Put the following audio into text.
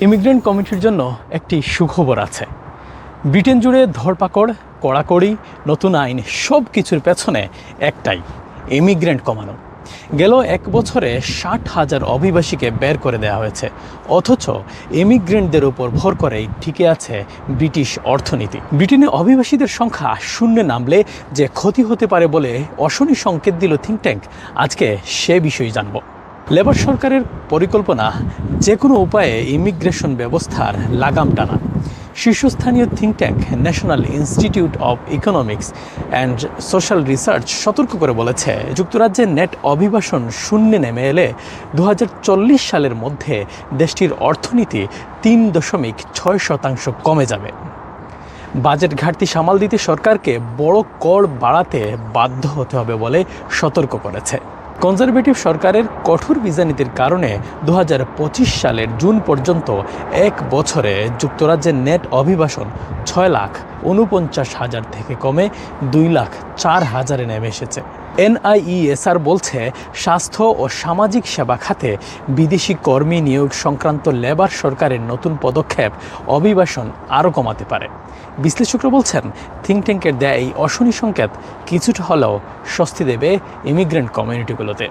Immigrant কমিটির জন্য একটি সুখবর আছে। ব্রিটেন জুড়ে ধরপাকড়, কড়াকড়ি, নতুন আইন সব কিছুর পেছনে একটাই, ইমিগ্রেন্ট কমানো। গেল এক বছরে ষাট হাজার অভিবাসীকে বের করে দেওয়া হয়েছে। অথচ ইমিগ্রেন্টদের উপর ভর করেই টিকে আছে ব্রিটিশ অর্থনীতি। ব্রিটেনে অভিবাসীদের সংখ্যা শূন্যে নামলে যে ক্ষতি হতে পারে বলে অশনি সংকেত দিল থিঙ্ক ট্যাঙ্ক আজকে সে বিষয়ে জানব। লেবার সরকারের পরিকল্পনা যে কোনো উপায়ে ইমিগ্রেশন ব্যবস্থার লাগাম টানা। শীর্ষস্থানীয় think tank National Institute of Economics and Social Research সতর্ক করে বলেছে যুক্তরাজ্যের নেট অভিবাসন শূন্যে নেমে এলে দু হাজার চল্লিশ সালের মধ্যে দেশটির অর্থনীতি তিন দশমিক ছয় শতাংশ কমে যাবে। বাজেট ঘাটতি সামাল দিতে সরকারকে বড় কর বাড়াতে বাধ্য হতে হবে বলে সতর্ক করেছে। কনজারভেটিভ সরকারের কঠোর ভিসা নীতির কারণে দু হাজার পঁচিশ সালের জুন পর্যন্ত এক বছরে যুক্তরাজ্যের নেট অভিবাসন ছয় লাখ উনপঞ্চাশ হাজার থেকে কমে দুই লাখ চার হাজারে নেমে এসেছে। এনআইইএসআর বলছে, স্বাস্থ্য ও সামাজিক সেবা খাতে বিদেশি কর্মী নিয়োগ সংক্রান্ত লেবার সরকারের নতুন পদক্ষেপ অভিবাসন আরও কমাতে পারে। বিশ্লেষকরা বলছেন থিঙ্ক ট্যাঙ্কের দেয় এই অশনি সংকেত কিছুটা হলেও স্বস্তি দেবে ইমিগ্রেন্ট কমিউনিটিগুলোতে